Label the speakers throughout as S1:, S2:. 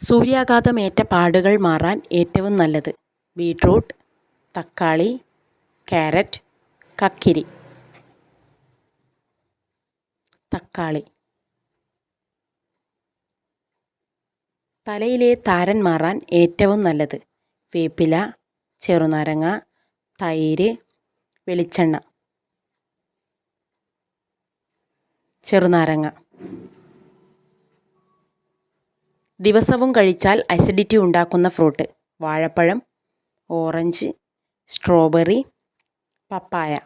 S1: സൂര്യാഘാതമേറ്റ പാടുകൾ മാറാൻ ഏറ്റവും നല്ലത്. ബീട്രൂട്ട് തക്കാളി ക്യാരറ്റ് കക്കിരി. തക്കാളി. തലയിലെ താരൻ മാറാൻ ഏറ്റവും നല്ലത്. വേപ്പില ചെറുനാരങ്ങ തൈര് വെളിച്ചെണ്ണ. ചെറുനാരങ്ങ. ദിവസവും കഴിച്ചാൽ അസിഡിറ്റി ഉണ്ടാക്കുന്ന ഫ്രൂട്ട് വാഴപ്പഴം orange strawberry papaya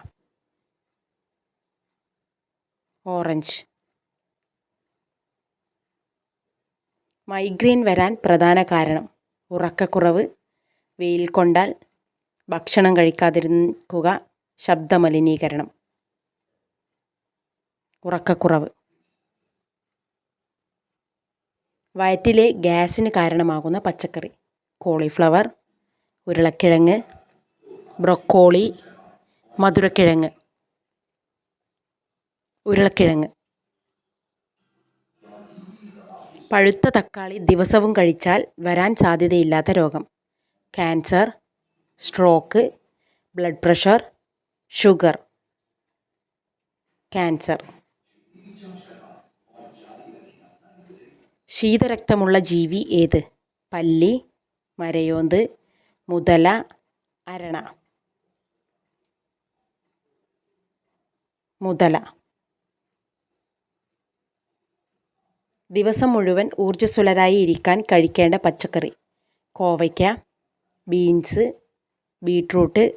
S1: orange migraine വരാൻ പ്രധാന കാരണം. ഉറക്കക്കുറവ് വെയിൽ കൊണ്ടാൽ ഭക്ഷണം കഴിക്കാതിരിക്കുക ശബ്ദമലിനീകരണം. ഉറക്കക്കുറവ്. വയറ്റിലെ ഗ്യാസിന് കാരണമാകുന്ന പച്ചക്കറി. കോളിഫ്ലവർ ഉരുളക്കിഴങ്ങ് ബ്രൊക്കോളി മധുരക്കിഴങ്ങ്. ഉരുളക്കിഴങ്ങ്. പഴുത്ത തക്കാളി ദിവസവും കഴിച്ചാൽ വരാൻ സാധ്യതയില്ലാത്ത രോഗം. Cancer stroke blood pressure sugar. Cancer. ശീതരക്തമുള്ള ജീവി ഏത്? പല്ലി മരയോന്ത് മുതല അരണ. മുതല. ദിവസം മുഴുവൻ ഊർജസ്വലരായി ഇരിക്കാൻ കഴിക്കേണ്ട പച്ചക്കറി. കോവയ്ക്ക ബീൻസ് ബീട്രൂട്ട്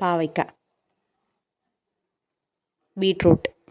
S1: പാവയ്ക്ക. ബീട്രൂട്ട്.